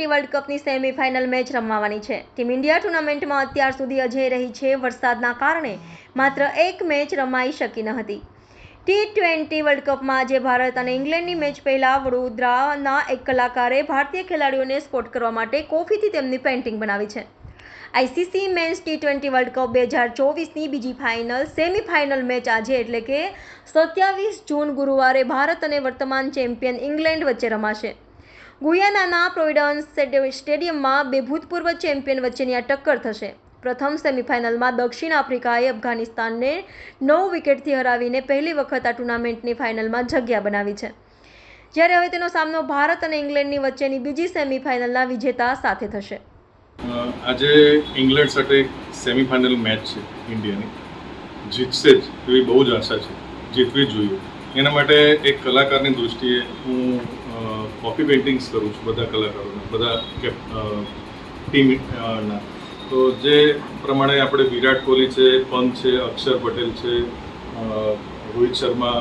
World કપની semifinal match રમવાની છે. ટીમ ઇન્ડિયા ટુર્નામેન્ટમાં અત્યાર સુધી અજય રહી છે. વરસાદના કારણે માત્ર એક મેચ રમાઈ શકી ન હતી. ટી ટ્વેન્ટી વર્લ્ડ કપમાં આજે ભારત અને ઇંગ્લેન્ડની મેચ પહેલાં વડોદરાના એક કલાકારે ભારતીય ખેલાડીઓને સ્પોટ કરવા માટે કોફીથી તેમની પેઇન્ટિંગ બનાવી છે. ICC men's T twenty world cup બે હજાર ચોવીસની બીજી ફાઇનલ સેમીફાઇનલ મેચ આજે એટલે કે સત્યાવીસ જૂન ગુરુવારે ભારત અને વર્તમાન ચેમ્પિયન ઇંગ્લેન્ડ વચ્ચે રમાશે. ગુયાનાના પ્રોવિડન્સ સ્ટેડિયમમાં બે ભૂતપૂર્વ ચેમ્પિયન વચ્ચેની આ ટક્કર થશે. પ્રથમ સેમિફાઇનલમાં દક્ષિણ આફ્રિકાએ અફઘાનિસ્તાનને નવ વિકેટથી હરાવીને પહેલી વખત આ ટુર્નામેન્ટની ફાઇનલમાં જગ્યા બનાવી છે. જ્યારે હવે તેનો સામનો ભારત અને ઇંગ્લેન્ડની વચ્ચેની બીજી સેમિફાઇનલના વિજેતા સાથે થશે. આજે ઇંગ્લેન્ડ સાથે સેમિફાઇનલ મેચ છે ઇન્ડિયાની. જીતશે જ એવી બહુ જ આશા છે. જીતવી જોઈએ. એના માટે એક કલાકારની દૃષ્ટિએ હું કોપી પેઇન્ટિંગ્સ કરું છું, બધા કલાકારોના, બધા ટીમ ના. તો જે પ્રમાણે આપણે વિરાટ કોહલી છે, પંત છે, અક્ષર પટેલ છે રોહિત શર્મા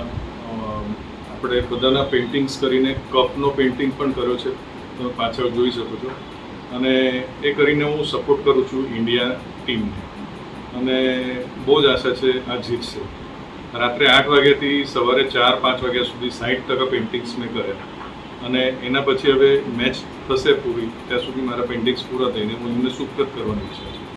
આપણે બધાના પેઇન્ટિંગ્સ કરીને કપનો પેઇન્ટિંગ પણ કર્યો છે, તમે પાછળ જોઈ શકો છો. અને એ કરીને હું સપોર્ટ કરું છું ઇન્ડિયા ટીમને અને બહુ જ આશા છે, આ જીતશે. રાત્રે આઠ વાગ્યાથી સવારે ચાર, પાંચ વાગ્યા સુધી સાઠ ટકા પેઇન્ટિંગ્સ મેં કર્યા. અને એના પછી હવે મેચ થશે પૂરી, ત્યાં સુધી મારા પેન્ડિંગ્સ પૂરા થઈને હું એમને સુપ્રત કરવાની ઈચ્છા છે.